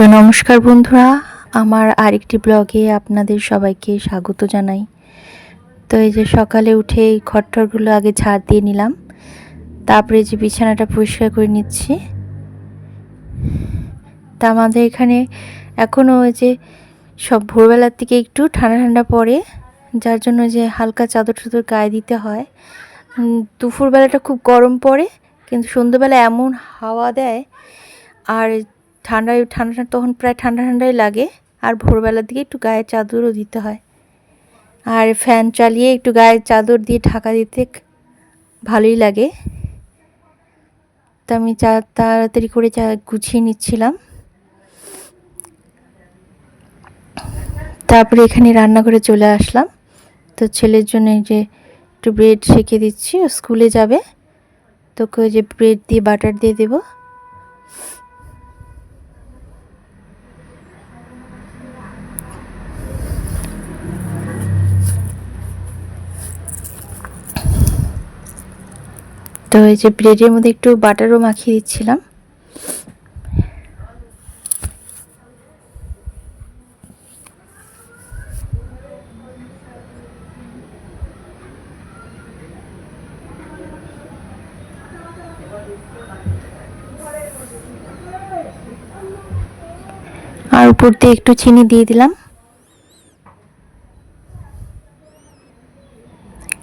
তো নমস্কার বন্ধুরা, আমার আরেকটি ব্লগে আপনাদের সবাইকে স্বাগত জানাই। তো এই যে সকালে উঠে এই খট্টরগুলো আগে ঝাড় দিয়ে নিলাম, তারপরে যে বিছানাটা পরিষ্কার করে নিচ্ছি। তা আমাদের এখানে এখনও ওই যে সব ভোরবেলার থেকে একটু ঠান্ডা ঠান্ডা পড়ে, যার জন্য যে হালকা চাদর টাদর গায়ে দিতে হয়। দুপুরবেলাটা খুব গরম পড়ে, কিন্তু সন্ধ্যেবেলা এমন হাওয়া দেয়, আর ঠান্ডায়, ঠান্ডা তখন প্রায় ঠান্ডা ঠান্ডাই লাগে। আর ভোরবেলার দিকে একটু গায়ে চাদরও দিতে হয়। আর ফ্যান চালিয়ে একটু গায়ে চাদর দিয়ে ঢাকা দিতে ভালোই লাগে। তো আমি চা, তাড়াতাড়ি করে চা গুছিয়ে নিচ্ছিলাম। তারপরে এখানে রান্নাঘরে চলে আসলাম। তো ছেলের জন্য যে একটু ব্রেড সেঁকে দিচ্ছি স্কুলে যাবে। তোকে যে ব্রেড দিয়ে বাটার দিয়ে দেবো। তো এই যে ব্রেডের মধ্যে একটু বাটারও মাখিয়ে দিচ্ছিলাম। আর উপর দিয়ে একটু চিনি দিয়ে দিলাম।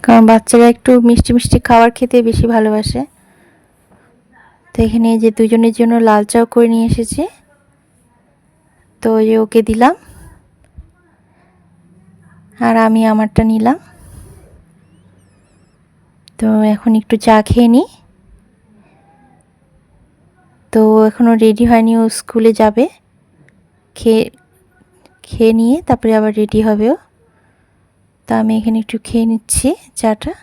কারণ বাচ্চারা একটু মিষ্টি মিষ্টি খাবার খেতে বেশি ভালোবাসে। তো এখানে যে দুজনের জন্য লাল চাও করে নিয়ে এসেছি। তো ওই ওকে দিলাম। আর আমি আমারটা নিলাম। তো এখন একটু চা খেয়ে নিই তো এখনও রেডি হয়নি, ও স্কুলে যাবে। খেয়ে খেয়ে নিয়ে তারপরে আবার রেডি হবে ও। তা আমি এখানে একটু খেয়ে নিচ্ছি চাটা।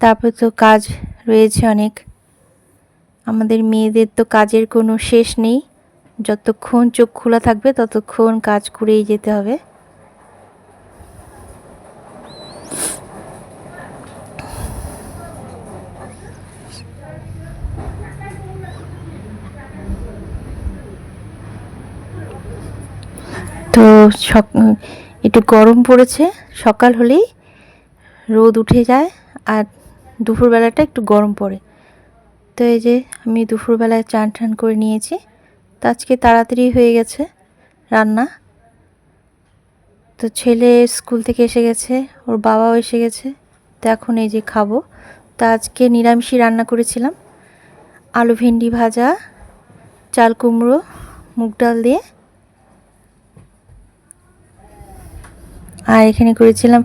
তারপর তো কাজ রয়েছে অনেক। আমাদের মেয়েদের তো কাজের কোনো শেষ নেই। যতক্ষণ চোখ খোলা থাকবে ততক্ষণ কাজ করেই যেতে হবে। তো একটু গরম পড়েছে, সকাল হলেই রোদ উঠে যায় আর দুপুরবেলাটা একটু গরম পড়ে। তো এই যে আমি দুপুরবেলায় চান টান করে নিয়েছি, তো আজকে তাড়াতাড়ি হয়ে গেছে রান্না। তো ছেলে স্কুল থেকে এসে গেছে, ওর বাবাও এসে গেছে, তো এখন এই যে খাব। তা আজকে নিরামিষই রান্না করেছিলাম, আলু ভেন্ডি ভাজা, চাল কুমড়ো, মুগ ডাল দিয়ে আর এখানে করেছিলাম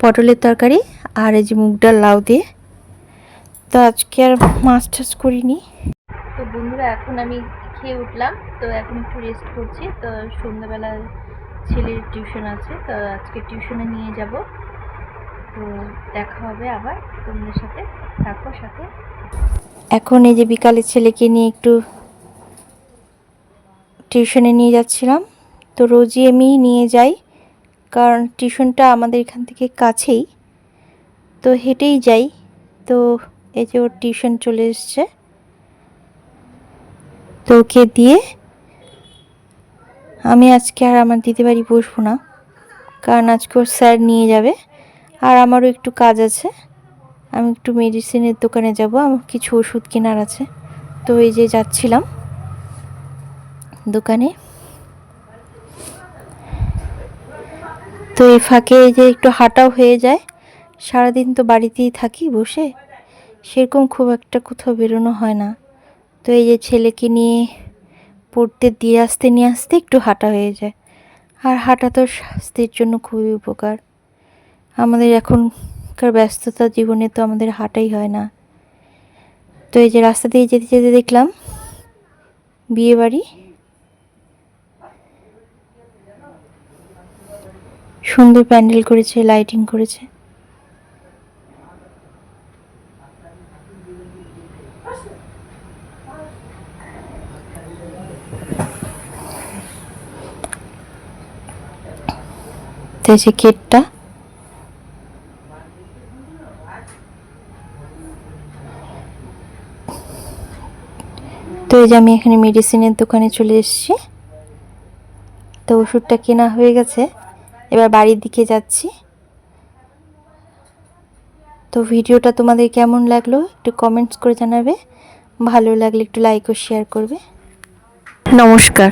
পটলের তরকারি আর এই যে মুগ ডাল লাউ দিয়ে। তো আজকে আর মাছ টাছ করিনি। তো বন্ধুরা এখন আমি খেয়ে উঠলাম তো এখন একটু রেস্ট করছি। তো সন্ধ্যাবেলা ছেলের টিউশন আছে তো আজকে টিউশনে নিয়ে যাব। তো দেখা হবে আবার। তোমাদের সাথে থাকো সাথে। এখন এই যে বিকালে ছেলেকে নিয়ে একটু টিউশনে নিয়ে যাচ্ছিলাম। তো রোজই আমি নিয়ে যাই। কারণ টিউশনটা আমাদের এখান থেকে কাছেই। তো হেঁটেই যাই। তো এই যে ওর টিউশন চলে এসছে। তো ওকে দিয়ে আমি আজকে আর আমার দিদি বাড়ি বসবো না। কারণ আজকে ওর স্যার নিয়ে যাবে। আর আমারও একটু কাজ আছে। আমি একটু মেডিসিনের দোকানে যাব। আমার কিছু ওষুধ কেনার আছে। তো এই যে যাচ্ছিলাম দোকানে। তো এই ফাঁকে যে একটু হাঁটাও হয়ে যায়, সারাদিন তো বাড়িতেই থাকি বসে, সেরকম খুব একটা কোথাও বেরোনো হয় না। তো এই যে ছেলেকে নিয়ে পড়তে দিয়ে আসতে, নিয়ে আসতে একটু হাঁটা হয়ে যায়। আর হাঁটা তো স্বাস্থ্যের জন্য খুবই উপকার। আমাদের এখনকার ব্যস্ততা জীবনে তো আমাদের হাঁটাই হয় না। তো এই যে রাস্তা দিয়ে যেতে যেতে দেখলাম বিয়ে বাড়ি সুন্দর প্যান্ডেল করেছে, লাইটিং করেছে। যে গেটটা। তো এই যে আমি এখানে মেডিসিনের দোকানে চলে এসেছি। তো ওষুধটা কেনা হয়ে গেছে। এবার বাড়ির দিকে যাচ্ছি। তো ভিডিওটা তোমাদের কেমন লাগল একটু কমেন্টস করে জানাবে। ভালো লাগলে একটু লাইক ও শেয়ার করবে। নমস্কার।